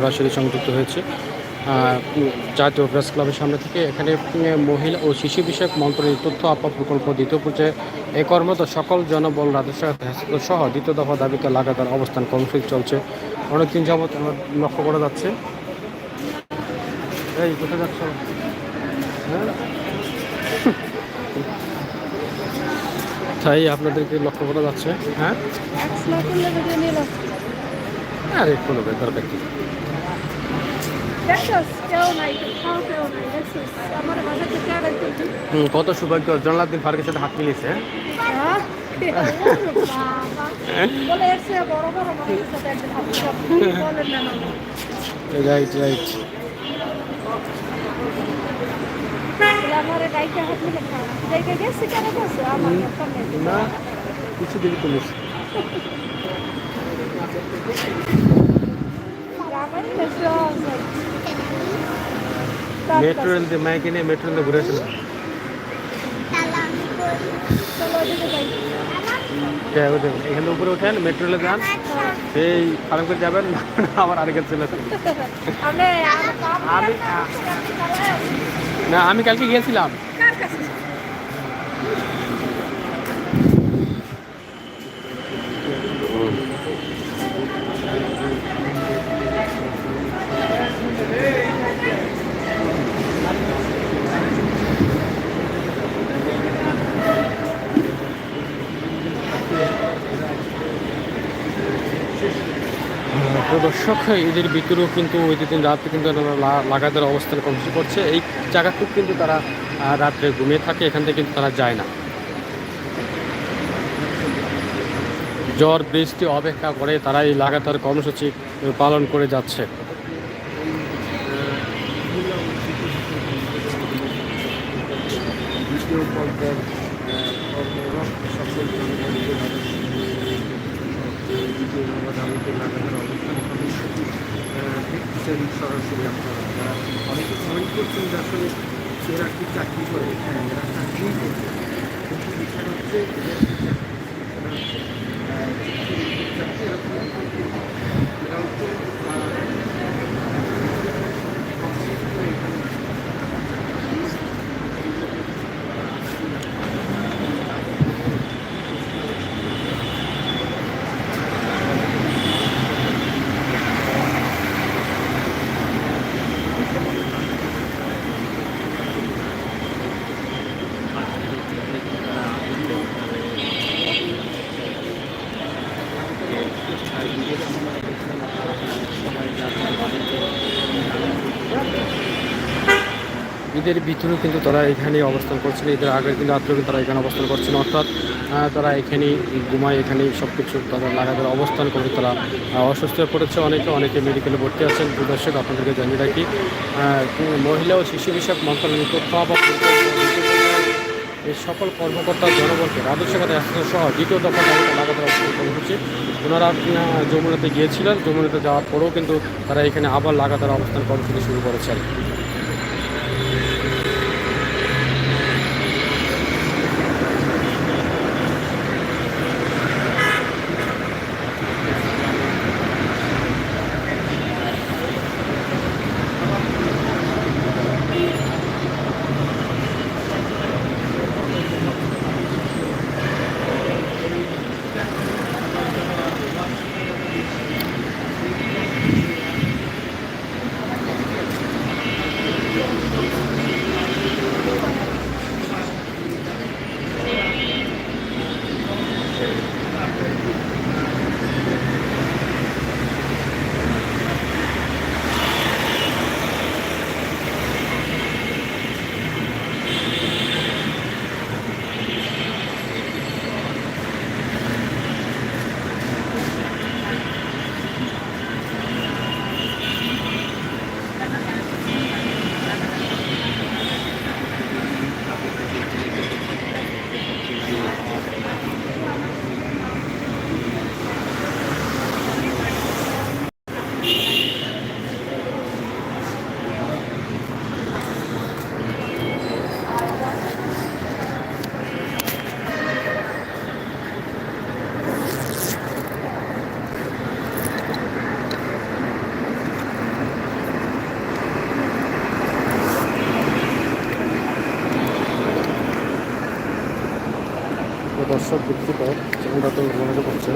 সরাসরি সংযুক্ত হয়েছে। জাতীয় প্রেস ক্লাবের সামনে থেকে এখানে মহিলা ও শিশু বিষয়ক মন্ত্রণালয়ের তথ্য আপা প্রকল্প দ্বিতীয় পর্যায়ে এ কর্মত সকল জনবল রাজস্ব সহ দ্বিতীয় দফা দাবিতে লাগাতার অবস্থান কর্মসূচি চলছে। অনেকদিন যাবৎ লক্ষ্য করা যাচ্ছে। এই কোথায় যাচ্ছ? হ্যাঁ? তাই আপনাদেরকে লক্ষ্য করা যাচ্ছে। হ্যাঁ? আরে কোনো কি হুম, কত সৌভাগ্য জনলাদ্দিন ফারুকের সাথে হাত মিলিয়েছে হ্যাঁ? রাইট রাইট না কিছু দিবি তুমি মেট্রো রেল দিয়ে মাইকে নিয়ে মেট্রো রেলে ঘুরে আসলাম এখানে উপরে উঠেন মেট্রো রেলে যান। এই ফার্ম করে যাবেন আবার আরেকের ছেলে আমি না আমি কালকে গিয়েছিলাম তো দর্শক এদের ভিতরেও কিন্তু ওই দিন রাত্রে কিন্তু লাগাতার অবস্থান কর্মসূচি করছে। এই জায়গাটুকু কিন্তু তারা রাত্রে ঘুমিয়ে থাকে, এখান থেকে কিন্তু তারা যায় না। জ্বর বৃষ্টি, অপেক্ষা করে তারা এই লাগাতার কর্মসূচি পালন করে যাচ্ছে জনগণকে দ্বিতীয় নম্বর দাবিতে লাগাতার অবস্থান কর্মসূচি দেখছেন সরাসরি আপনারা যারা অনেকে কমেন্ট করছেন যে আসলে এরা কি চাকরি করে? হ্যাঁ এরা চাকরি করছে। কিন্তু বিষয় হচ্ছে এদের এরা হচ্ছে, ঈদের ভিতরেও কিন্তু তারা এখানে অবস্থান করছেন ঈদের আগের দিন রাত্রেও কিন্তু তারা এখানে অবস্থান করছেন অর্থাৎ তারা এখানেই ঘুমায়, এখানেই সব কিছু তারা লাগাতার অবস্থান করে তারা অসুস্থ হয়ে পড়েছে। অনেকে অনেকে মেডিকেলে ভর্তি আছেন। দর্শক আপনাদেরকে জানিয়ে রাখি মহিলা ও শিশু বিষয়ক মন্ত্রণালয়ের তথ্য এই সকল কর্মকর্তা জনগণকে রাজস্ব খাতে আসতে সহ দ্বিতীয় দফা দাবিতে লাগাতার অবস্থান কর্মসূচি ওনারা যমুনাতে গিয়েছিলেন। যমুনাতে যাওয়ার পরেও কিন্তু তারা এখানে আবার লাগাতার অবস্থান কর্মসূচি শুরু করেছেন। দর্শক দুঃখিত যেমনটা তো মনে করছে।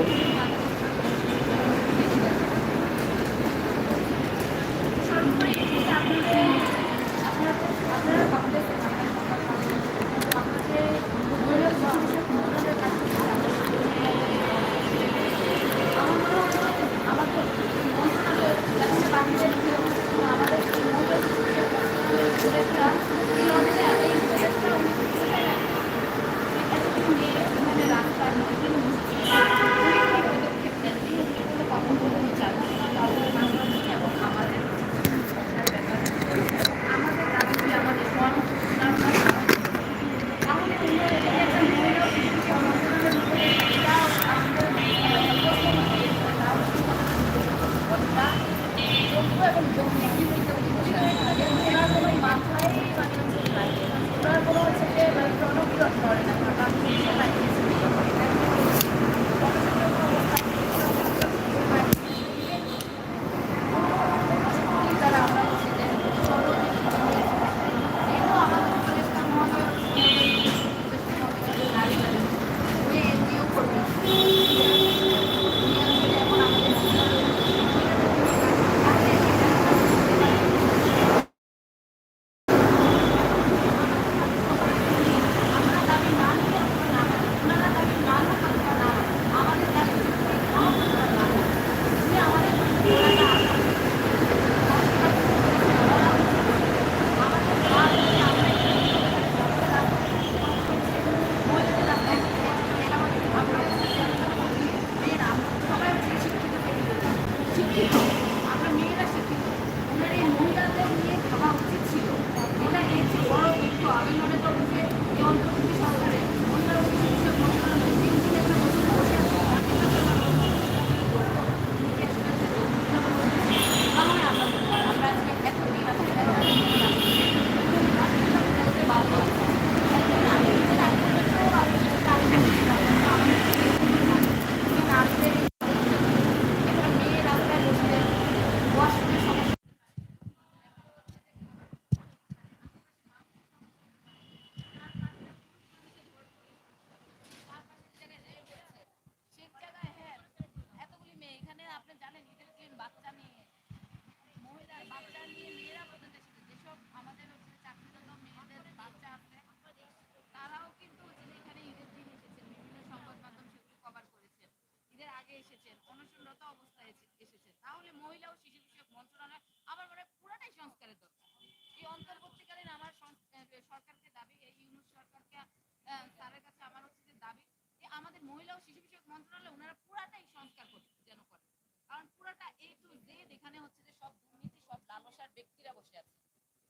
মহিলা ও শিশু বিষয়ক মন্ত্রণালয় ওনারা পুরাটাই সংস্কার করে যেন করে। কারণ পুরাটা এ টু জেড এখানে হচ্ছে যে সব দুর্নীতি, সব লালসার ব্যক্তিরা বসে আছে।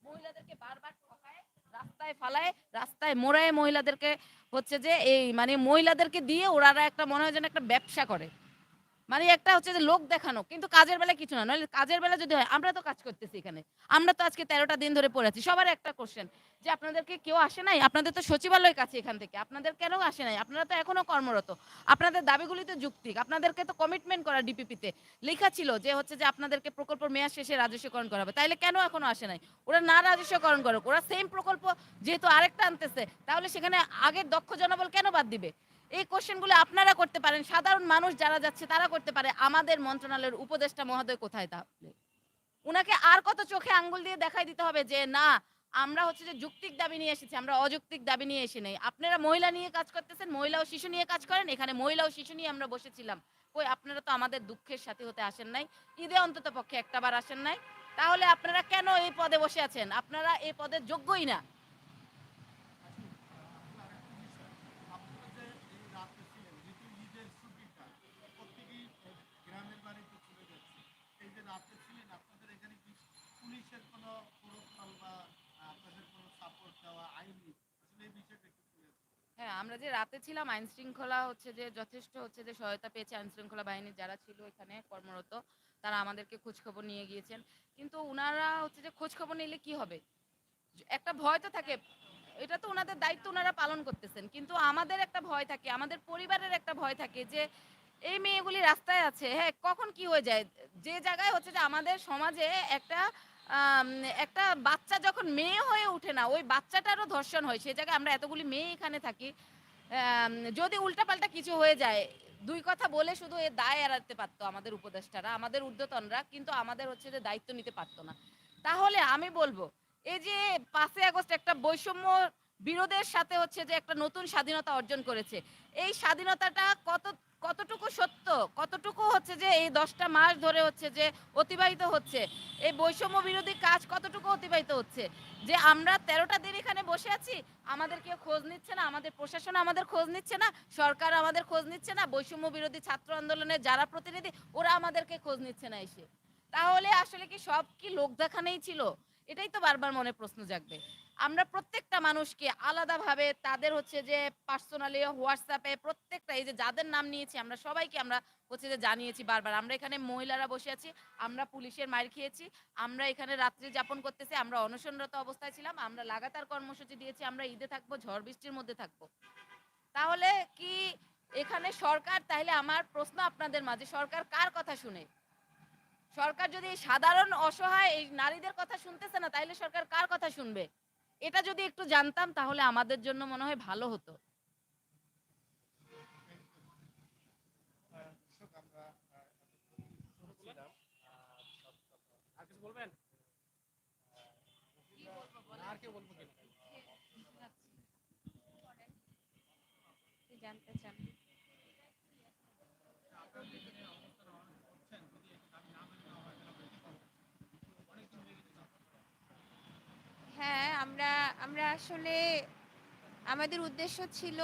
মহিলাদেরকে বারবার ঠকায়, রাস্তায় ফালায়, রাস্তায় মোড়ায় মহিলাদেরকে হচ্ছে যে এই মানে মহিলাদেরকে দিয়ে ওরা একটা মনে হয় যেন একটা ব্যবসা করে। মানে একটা হচ্ছে যে লোক দেখানো, কিন্তু কাজের বেলা কিছু না, নইলে কাজের বেলা যদি হয়, আমরা তো কাজ করতেছি এখানে। আমরা তো আজকে তেরোটা দিন ধরে পড়ে আছি। সবার একটা কোশ্চেন যে আপনাদেরকে কেউ আসে নাই? আপনাদের তো সচিবালয় কাছে এখান থেকে, আপনাদের কেন আসে নাই? আপনারা তো এখনও কর্মরত। আপনাদের দাবিগুলি তো যুক্তিক। আপনাদেরকে তো কমিটমেন্ট করা ডিপিপিতে লেখা ছিল যে হচ্ছে যে আপনাদেরকে প্রকল্প মেয়াদ শেষে রাজস্বকরণ করা হবে। তাইলে কেন এখনও আসে নাই? ওরা না রাজস্বকরণ করুক, ওরা সেম প্রকল্প যেহেতু আরেকটা আনতেছে, তাহলে সেখানে আগের দক্ষ জনবল কেন বাদ দিবে? এই কোশ্চেনগুলো আপনারা করতে পারেন। সাধারণ মানুষ যারা যাচ্ছে, তারা করতে পারে। আমাদের মন্ত্রণালয়ের উপদেষ্টা মহোদয় কোথায় তাহলে? উনাকে আর কত চোখে আঙ্গুল দিয়ে দেখাই দিতে হবে যে, না, আমরা হচ্ছে যে যুক্তিক দাবি নিয়ে এসেছি, আমরা অযৌক্তিক দাবি নিয়ে এসে নেই। আপনারা মহিলা নিয়ে কাজ করতেছেন, মহিলা ও শিশু নিয়ে কাজ করেন, এখানে মহিলা ও শিশু নিয়ে আমরা বসেছিলাম। কই, আপনারা তো আমাদের দুঃখের সাথে হতে আসেন নাই, ঈদে অন্তত পক্ষে একটাবার আসেন নাই। তাহলে আপনারা কেন এই পদে বসে আছেন? আপনারা এই পদের যোগ্যই না আপনারা যে এই রাতে ছিলেন যেহেতু ঈদের ছুটিটা প্রত্যেকেই গ্রামের বাড়িতে চলে যাচ্ছে এই যে রাতে ছিলেন আপনাদের এখানে কি পুলিশের কোনো প্রোটোকল বা আহ, আপনাদের কোনো সাপোর্ট দেওয়া আইনি আসলে এই বিষয়টা একটু তুলে ধরুন। হ্যাঁ আমরা যে রাতে ছিলাম আইন শৃঙ্খলা হচ্ছে যে যথেষ্ট হচ্ছে যে সহায়তা পেয়েছে আইন শৃঙ্খলা বাহিনীর যারা ছিল এখানে কর্মরত, তারা আমাদেরকে খোঁজ খবর নিয়ে গিয়েছেন। কিন্তু ওনারা হচ্ছে যে খোঁজ খবর নিলে কি হবে? একটা ভয় তো থাকে, এটা তো ওনাদের দায়িত্ব ওনারা পালন করতেছেন। কিন্তু আমাদের একটা ভয় থাকে, আমাদের পরিবারের একটা ভয় থাকে যে এই মেয়েগুলি রাস্তায় আছে হ্যাঁ কখন কি হয়ে যায়? যে জায়গায় হচ্ছে যে আমাদের সমাজে একটা একটা বাচ্চা যখন মেয়ে হয়ে ওঠে না, ওই বাচ্চাটারও ধর্ষণ হয়। সে জায়গায় আমরা এতগুলি মেয়ে এখানে থাকি। যদি উল্টাপাল্টা কিছু হয়ে যায়, দুই কথা বলে শুধু এ দায় এড়াতে পারতো আমাদের উপদেষ্টারা, আমাদের ঊর্ধ্বতনরা, কিন্তু আমাদের হচ্ছে যে দায়িত্ব নিতে পারতো না। তাহলে আমি বলব, এই যে পাঁচই আগস্ট একটা বৈষম্য বিরোধের সাথে হচ্ছে যে একটা নতুন স্বাধীনতা অর্জন করেছে, এই স্বাধীনতাটা কত কতটুকু সত্য, কতটুকু হচ্ছে যে এই দশটা মাস ধরে হচ্ছে যে অতিবাহিত হচ্ছে, এই বৈষম্য বিরোধী কাজ কতটুকু অতিবাহিত হচ্ছে? যে আমরা তেরোটা দিন এখানে বসে আছি, আমাদের কেউ খোঁজ নিচ্ছে না, আমাদের প্রশাসন আমাদের খোঁজ নিচ্ছে না, সরকার আমাদের খোঁজ নিচ্ছে না, বৈষম্য বিরোধী ছাত্র আন্দোলনের যারা প্রতিনিধি, ওরা আমাদেরকে খোঁজ নিচ্ছে না এসে। তাহলে আসলে কি সব কি লোক দেখানেই ছিল? এটাই তো বারবার মনে প্রশ্ন জাগবে। আমরা প্রত্যেকটা মানুষকে আলাদাভাবে তাদের হচ্ছে যে পার্সোনালি হোয়াটসঅ্যাপে প্রত্যেকটা, এই যে যাদের নাম নিয়েছি আমরা সবাইকে আমরা হচ্ছে যে জানিয়েছি বারবার। আমরা এখানে মহিলারা বসে আছি, আমরা পুলিশের মার খেয়েছি, আমরা এখানে রাত্রি যাপন করতেছি, আমরা অনশনরত অবস্থায় ছিলাম, আমরা লাগাতার কর্মসূচি দিয়েছি, আমরা ঈদে থাকব, ঝড় বৃষ্টির মধ্যে থাকব। তাহলে কি এখানে সরকার, তাহলে আমার প্রশ্ন আপনাদের মাঝে, সরকার কার কথা শুনে? সরকার যদি সাধারণ অসহায় এই নারীদের কথা শুনতেছে না, তাহলে সরকার কার কথা শুনবে? এটা যদি একটু জানতাম তাহলে আমাদের জন্য মনে হয় ভালো হতো। আর কিছু বলবেন? আর কেউ বলব কিনা জানতে চান? হ্যাঁ আমরা আমরা আসলে আমাদের উদ্দেশ্য ছিল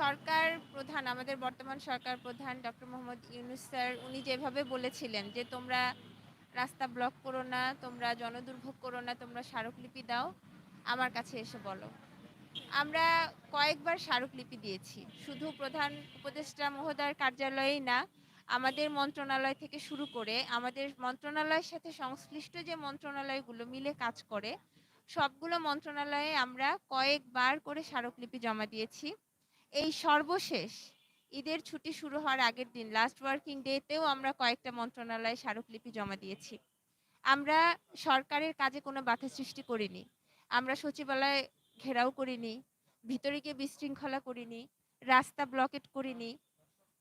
সরকার প্রধান, আমাদের বর্তমান সরকার প্রধান ডক্টর মোহাম্মদ ইউনুস স্যার, উনি যেভাবে বলেছিলেন যে তোমরা রাস্তা ব্লক করো না, তোমরা জনদুর্ভোগ করো না, তোমরা স্মারকলিপি দাও, আমার কাছে এসে বলো। আমরা কয়েকবার স্মারকলিপি দিয়েছি, শুধু প্রধান উপদেষ্টা মহোদয়ের কার্যালয়েই না, আমাদের মন্ত্রণালয় থেকে শুরু করে আমাদের মন্ত্রণালয়ের সাথে সংশ্লিষ্ট যে মন্ত্রণালয়গুলো মিলে কাজ করে সবগুলো মন্ত্রণালয়ে আমরা কয়েকবার করে স্মারকলিপি জমা দিয়েছি। এই সর্বশেষ ঈদের ছুটি শুরু হওয়ার আগের দিন লাস্ট ওয়ার্কিং ডেতেও আমরা কয়েকটা মন্ত্রণালয়ে স্মারকলিপি জমা দিয়েছি। আমরা সরকারের কাজে কোনো বাধা সৃষ্টি করিনি। আমরা সচিবালয় ঘেরাও করিনি, ভিতরে গিয়ে বিশৃঙ্খলা করিনি, রাস্তা ব্লকেট করিনি,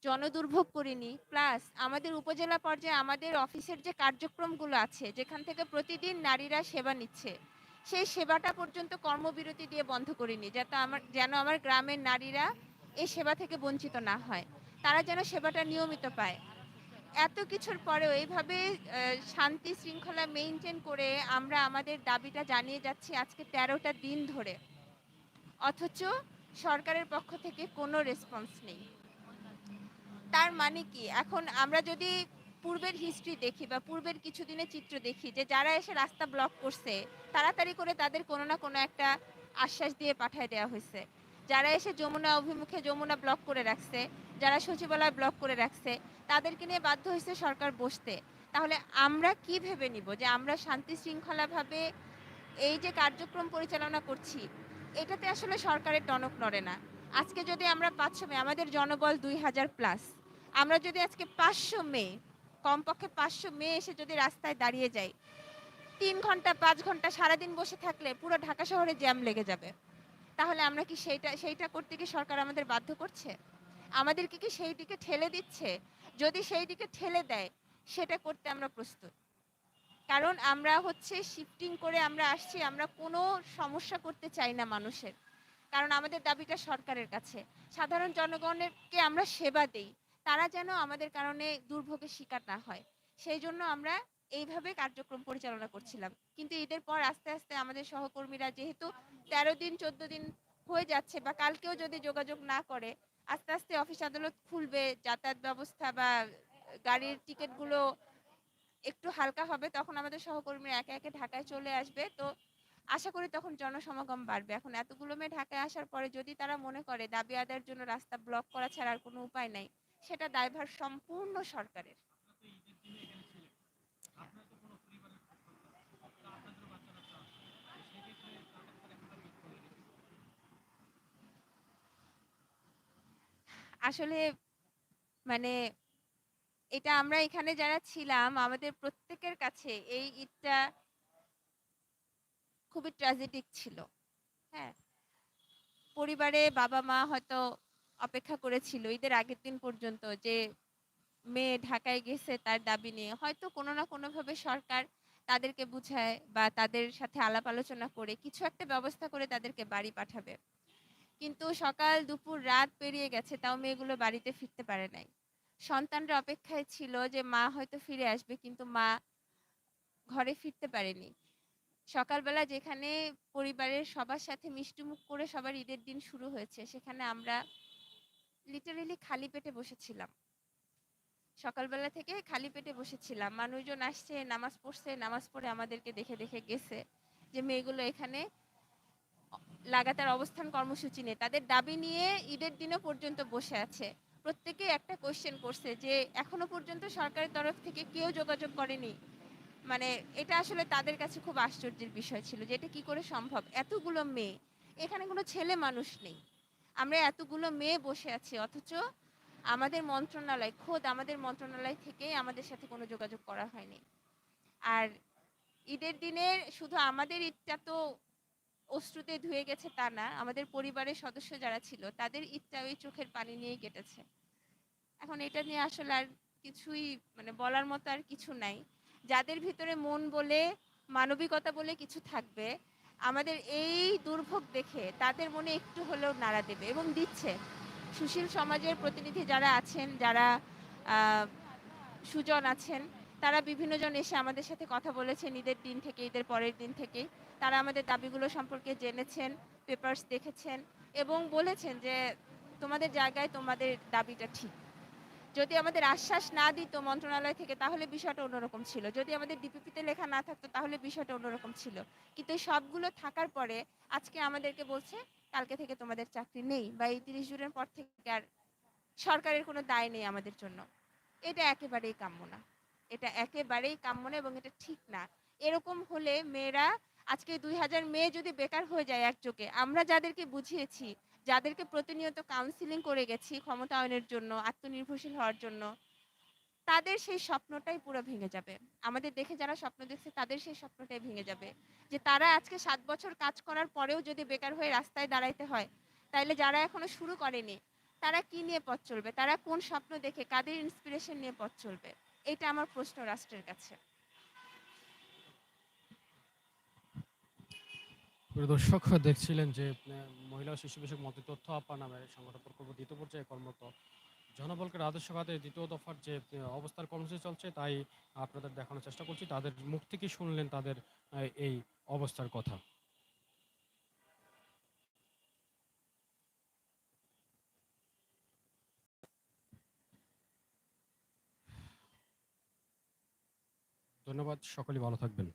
জনদুর্ভোগ করিনি। প্লাস আমাদের উপজেলা পর্যায়ে আমাদের অফিসের যে কার্যক্রমগুলো আছে, যেখান থেকে প্রতিদিন নারীরা সেবা নিচ্ছে সেই সেবাটা পর্যন্ত কর্মবিরতি দিয়ে বন্ধ করিনি, যাতে আমার, যেন আমার গ্রামের নারীরা এই সেবা থেকে বঞ্চিত না হয়। তারা যেন সেবাটা নিয়মিত পায়। এত কিছুর পরেও এইভাবে শান্তি শৃঙ্খলা মেনটেন করে আমরা আমাদের দাবিটা জানিয়ে যাচ্ছি আজকে তেরোটা দিন ধরে। অথচ সরকারের পক্ষ থেকে কোনো রেসপন্স নেই। তার মানে কি? এখন আমরা যদি পূর্বের হিস্ট্রি দেখি বা পূর্বের কিছু দিনের চিত্র দেখি যে যারা এসে রাস্তা ব্লক করছে, তাড়াতাড়ি করে তাদের কোনো না কোনো একটা আশ্বাস দিয়ে পাঠিয়ে দেওয়া হয়েছে। যারা এসে যমুনা অভিমুখে যমুনা ব্লক করে রাখছে, যারা সচিবালয় ব্লক করে রাখছে, তাদেরকে নিয়ে বাধ্য হয়েছে সরকার বসতে। তাহলে আমরা কি ভেবে নিব যে আমরা শান্তি শৃঙ্খলাভাবে এই যে কার্যক্রম পরিচালনা করছি, এটাতে আসলে সরকারের টনক নড়ে না। আজকে যদি আমরা পাঁচশো মে, আমাদের জনবল দুই হাজার প্লাস আমরা যদি আজকে পাঁচশো মে কমপক্ষে পাঁচশো মেয়ে এসে যদি রাস্তায় দাঁড়িয়ে যাই তিন ঘণ্টা, পাঁচ ঘণ্টা সারাদিন বসে থাকলে পুরো ঢাকা শহরে জ্যাম লেগে যাবে। তাহলে আমরা কি সেইটা সেইটা করতে কি সরকার আমাদের বাধ্য করছে? আমাদেরকে কি সেই দিকে ঠেলে দিচ্ছে? যদি সেই দিকে ঠেলে দেয়, সেটা করতে আমরা প্রস্তুত। কারণ আমরা হচ্ছে শিফটিং করে আমরা আসছি, আমরা কোনো সমস্যা করতে চাই না মানুষের। কারণ আমাদের দাবিটা সরকারের কাছে। সাধারণ জনগণেরকে আমরা সেবা দেই। তারা যেন আমাদের কারণে দুর্ভোগের শিকার না হয়। সেই জন্য আমরা এইভাবে কার্যক্রম পরিচালনা করছিলাম। কিন্তু ঈদের পর আস্তে আস্তে আমাদের সহকর্মীরা যেহেতু তেরো দিন, চোদ্দ দিন হয়ে যাচ্ছে বা কালকেও যদি যোগাযোগ না করে, আস্তে আস্তে অফিস আদালত খুলবে, যাতায়াত ব্যবস্থা বা গাড়ির টিকিটগুলো একটু হালকা হবে, তখন আমাদের সহকর্মীরা একে একে ঢাকায় চলে আসবে। তো আশা করি তখন জনসমাগম বাড়বে। এখন এতগুলো মেয়ে ঢাকায় আসার পরে যদি তারা মনে করে দাবি আদায়ের জন্য রাস্তা ব্লক করা ছাড়া আর কোনো উপায় নাই সেটা দায়ভার সম্পূর্ণ সরকারের। আসলে মানে এটা আমরা এখানে যারা ছিলাম, আমাদের প্রত্যেকের কাছে এই ঈদটা খুবই ট্র্যাজেডিক ছিল। হ্যাঁ পরিবারে বাবা মা হয়তো অপেক্ষা করেছিল। ঈদের আগের দিন পর্যন্ত যে মেয়ে ঢাকায় গেছে তার দাবি নিয়ে। হয়তো কোনো না কোনোভাবে সরকার তাদেরকে বুঝায় বা তাদের সাথে আলাপ আলোচনা করে কিছু একটা ব্যবস্থা করে তাদেরকে বাড়ি পাঠাবে। কিন্তু সকাল দুপুর রাত পেরিয়ে গেছে, তাও মেয়েগুলো বাড়িতে ফিরতে পারে নাই। সন্তানরা অপেক্ষায় ছিল যে মা হয়তো ফিরে আসবে, কিন্তু মা ঘরে ফিরতে পারেনি। সকালবেলা যেখানে পরিবারের সবার সাথে মিষ্টিমুখ করে সবার ঈদের দিন শুরু হয়েছে, সেখানে আমরা লিটারেলি খালি পেটে বসেছিলাম। সকালবেলা থেকে খালি পেটে বসেছিলাম। মানুষজন আসছে, নামাজ পড়ছে, নামাজ পড়ে আমাদেরকে দেখে দেখে গেছে যে মেয়েগুলো এখানে লাগাতার অবস্থান কর্মসূচি নিয়ে। তাদের দাবি নিয়ে ঈদের দিনও পর্যন্ত বসে আছে। প্রত্যেকে একটা কোয়েশ্চেন করছে যে, এখনও পর্যন্ত সরকারের তরফ থেকে কেউ যোগাযোগ করেনি? মানে এটা আসলে তাদের কাছে খুব আশ্চর্যের বিষয় ছিল যে এটা কি করে সম্ভব? এতগুলো মেয়ে, এখানে কোনো ছেলে মানুষ নেই। আমরা এতগুলো মেয়ে বসে আছি, অথচ আমাদের মন্ত্রণালয়, খোদ আমাদের মন্ত্রণালয় থেকেই আমাদের সাথে কোনো যোগাযোগ করা হয়নি। আর ঈদের দিনের শুধু আমাদের ঈদটা তো অশ্রুতে ধুয়ে গেছে তা না, আমাদের পরিবারের সদস্য যারা ছিল, তাদের ঈদটা ওই চোখের পানি নিয়েই কেটেছে। এখন এটা নিয়ে আসলে আর কিছুই মানে বলার মতো আর কিছু নাই। যাদের ভিতরে মন বলে, মানবিকতা বলে কিছু থাকবে আমাদের এই দুর্ভোগ দেখে তাদের মনে একটু হলেও নাড়া দেবে এবং দিচ্ছে। সুশীল সমাজের প্রতিনিধি যারা আছেন, যারা সুজন আছেন, তারা বিভিন্ন জন এসে আমাদের সাথে কথা বলেছেন ঈদের দিন থেকে, ঈদের পরের দিন থেকে। তারা আমাদের দাবিগুলো সম্পর্কে জেনেছেন পেপার্স দেখেছেন এবং বলেছেন যে তোমাদের জায়গায় তোমাদের দাবিটা ঠিক। যদি আমাদের আশ্বাস না দিত মন্ত্রণালয় থেকে, তাহলে বিষয়টা অন্যরকম ছিল। যদি আমাদের ডিপিপিতে লেখা না থাকতো, তাহলে বিষয়টা অন্যরকম ছিল। কিন্তু সবগুলো থাকার পরে আজকে আমাদেরকে বলছে, কালকে থেকে তোমাদের চাকরি নেই বা এই তিরিশ জুনের পর থেকে আর সরকারের কোনো দায় নেই আমাদের জন্য। এটা একেবারেই কাম্য না। এটা একেবারেই কাম্য না এবং এটা ঠিক না। এরকম হলে মেয়েরা, আজকে দুই হাজার মেয়ে যদি বেকার হয়ে যায় একযোগে, আমরা যাদেরকে বুঝিয়েছি যাদেরকে প্রতিনিয়ত কাউন্সিলিং করে গেছি ক্ষমতায়নের জন্য, আত্মনির্ভরশীল হওয়ার জন্য, তাদের সেই স্বপ্নটাই পুরো ভেঙে যাবে। আমাদের দেখে যারা স্বপ্ন দেখছে, তাদের সেই স্বপ্নটাই ভেঙে যাবে। যে তারা আজকে সাত বছর কাজ করার পরেও যদি বেকার হয়ে রাস্তায় দাঁড়াইতে হয়, তাইলে যারা এখনও শুরু করেনি, তারা কি নিয়ে পথ চলবে? তারা কোন স্বপ্ন দেখে, কাদের ইন্সপিরেশন নিয়ে পথ চলবে? এটা আমার প্রশ্ন রাষ্ট্রের কাছে। দর্শক দেখছিলেন যে মহিলা শিশু বিষয়ক মন্ত্রী তথ্য আপা নামের সংগঠন প্রকল্প দ্বিতীয় পর্যায়ে কর্মরত জনবলকে রাজস্ব খাতে দ্বিতীয় দফার যে অবস্থার কর্মসূচি চলছে, তাই আপনাদের দেখানোর চেষ্টা করছি। তাদের মুখ থেকে শুনলেন তাদের এই অবস্থার কথা। ধন্যবাদ, সকলেই ভালো থাকবেন।